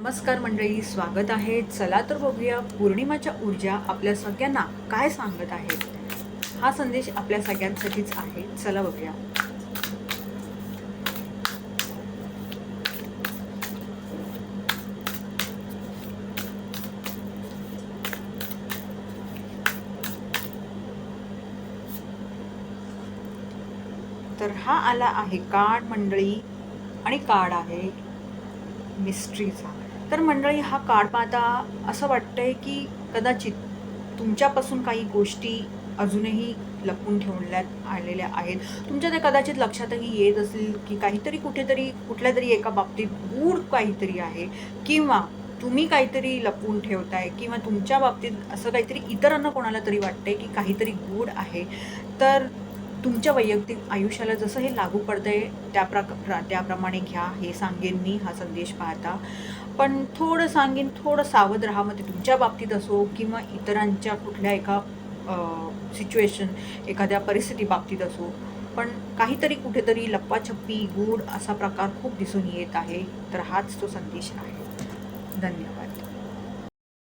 नमस्कार मंडळी स्वागत आहे. चला तर बघूया पौर्णिमाच्या ऊर्जा आपल्या सगळ्यांना काय सांगत आहेत. हा संदेश आपल्या सगळ्यांसाठीच आहे. चला बघूया. तर हा आला आहे कार्ड मंडळी आणि कार्ड आहे मिस्ट्रीचा. तर मंडळी हा कार्ड पाहता असं वाटतंय की कदाचित तुमच्यापासून काही गोष्टी अजूनही लपून ठेवण्यात आलेल्या आहेत. तुमच्या ते कदाचित लक्षातही येत असेल की काहीतरी कुठेतरी कुठल्या तरी एका बाबतीत गूढ काहीतरी आहे किंवा तुम्ही काहीतरी लपवून ठेवताय किंवा तुमच्या बाबतीत असं काहीतरी इतरांना कोणाला तरी वाटतंय की काहीतरी गूढ आहे. तर तुमच्या वैयक्तिक आयुष्याला जसं हे लागू पडतं आहे त्या प्रक त्याप्रमाणे घ्या. हे सांगेन मी हा संदेश पाहता. पण थोडं सांगेन थोडं सावध राहा. मग ते तुमच्या बाबतीत असो किंवा इतरांच्या कुठल्या एका सिच्युएशन एखाद्या परिस्थिती बाबतीत असो. पण काहीतरी कुठेतरी लप्पाछप्पी गूढ असा प्रकार खूप दिसून येत आहे. तर हाच तो संदेश आहे. धन्यवाद.